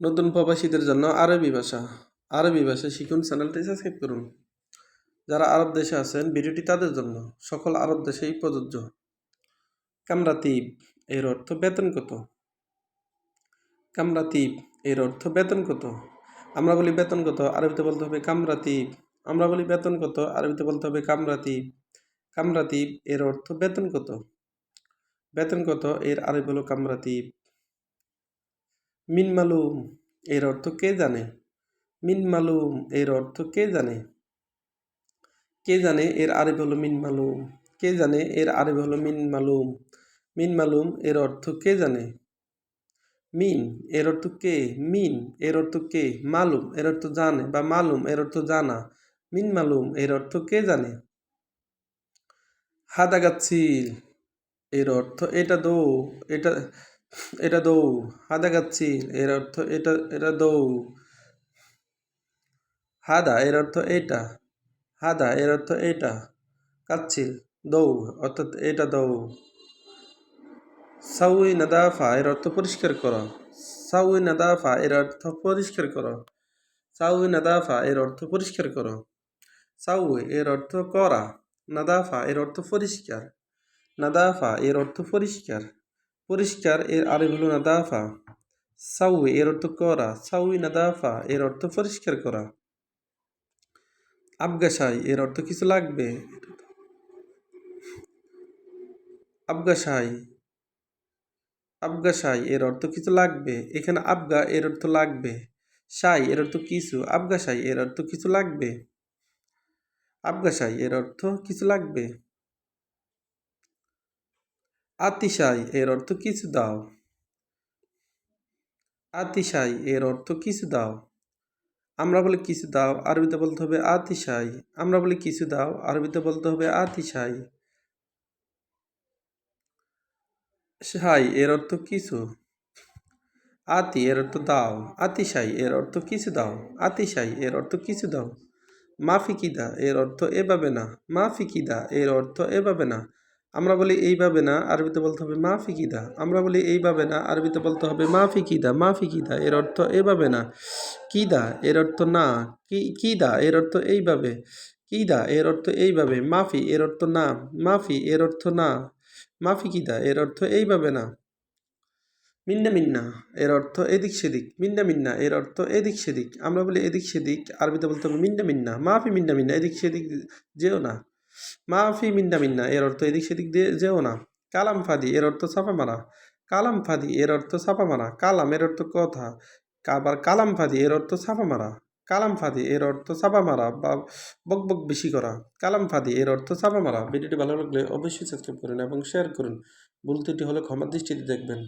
নতুন প্রবাসীদের জন্য আরবি ভাষা। আরবি ভাষা শিখুন, চ্যানেলটি সাবস্ক্রাইব করুন। যারা আরব দেশে আছেন, ভিডিওটি তাদের জন্য। সকল আরব দেশেই প্রযোজ্য। কামরাতিব এর অর্থ বেতন কত? কামরাতিব এর অর্থ বেতন কত? আমরা বলি বেতন কত, আরবিতে বলতে হবে কামরাতিব আমরা বলি বেতন কত, আরবিতে বলতে হবে কামরাতিব কামরাতিব এর অর্থ বেতন কত? বেতন কত, এর আরবি হলো কামরাতিব মিন মালুম, এর অর্থ কে জানে? মিন মালুম, এর অর্থ কে জানে? কে জানে এর আরবি হলো মিন মালুম? কে জানে এর আরবি হলো মিন মালুম? মিন মালুম, এর অর্থ কে জানে? মিন, এর অর্থ কে? মিন, এর অর্থ কে? মালুম, এর অর্থ জানে বা মালুম, এর অর্থ জানা। মিন মালুম, এর অর্থ কে জানে? হাদা গাচ্ছিল এর অর্থ এটা দৌ, এটা এটা দৌ হাদা গাচ্ছিল এর অর্থ এটা এটা দৌ হাদা এর অর্থ এটা হাদা এর অর্থ এটা কাচ্ছিল দৌ অর্থাৎ এটা দৌ সাউই নাদাফা, এর অর্থ পরিষ্কার করো। সাউই নাদাফা, এর অর্থ পরিষ্কার করো। সাউই নাদাফা, এর অর্থ পরিষ্কার করো। সাউই, এর অর্থ করা। নাদাফা, এর অর্থ পরিষ্কার। নাদাফা, এর অর্থ পরিষ্কার। পরিষ্কার এর আরবি হলো নাদাফা। সাউই এর অর্থ করা। সাউই নাদাফা এর অর্থ পরিষ্কার করা। আবগাসাই এর অর্থ কিছু লাগবে। আবগাসাই আবগাসাই এর অর্থ কিছু লাগবে। এখানে আবগা এর অর্থ লাগবে। সাই এর অর্থ কিছু। আবগাসাই এর অর্থ কিছু লাগবে। আবগাসাই এর অর্থ কিছু লাগবে। আতিশাই এর অর্থ কিছু দাও। আতিশাই এর অর্থ কিছু দাও। আমরা বলি কিছু দাও, আরবিতে বলতে হবে আতিশাই আমরা বলি কিছু দাও, আরবিতে বলতে হবে আতিশাই সাই এর অর্থ কিছু। আতি এর অর্থ দাও। আতিশাই এর অর্থ কিছু দাও। আতিশাই এর অর্থ কিছু দাও। মাফিকিদা এর অর্থ এভাবে না। মাফিকিদা এর অর্থ এভাবে না। আমরা বলি এইভাবে না, আরবিতে বলতে হবে মাফিকিদা আমরা বলি এইভাবে না, আরবিতে বলতে হবে মাফিকিদা মাফিকিদা এর অর্থ এভাবে না। কিদা, এর অর্থ না, কি, কিদা, এর অর্থ এইভাবে। কিদা, এর অর্থ এইভাবে। মাফি এর অর্থ না। মাফি এর অর্থ না। মাফি কিদা, এর অর্থ এইভাবে না। মিন্না মিন্না, এর অর্থ এদিক সেদিক। মিন্না মিন্না, এর অর্থ এদিক সেদিক। আমরা বলি এদিক সেদিক, আরবিতে বলতে হবে মিন্না মিন্না। মাফি মিন্না মিন্না, এদিক সেদিক যেও না। মাফি মিন্না মিন্না, এর অর্থ এদিক সেদিক দিয়ে যেও না। কালাম ফাদি, এর অর্থ ছাপা মারা। কালাম ফাদি, এর অর্থ ছাপা মারা। কালাম, এর অর্থ কথা। আবার কালাম ফাদি, এর অর্থ ছাপা মারা। কালাম ফাদি, এর অর্থ ছাপা মারা বা বক বক বেশি করা। কালাম ফাদি, এর অর্থ ছাপা মারা। ভিডিওটি ভালো লাগলে অবশ্যই সাবস্ক্রাইব করুন এবং শেয়ার করুন। ভুল ত্রুটি হলে ক্ষমার দৃষ্টিতে দেখবেন।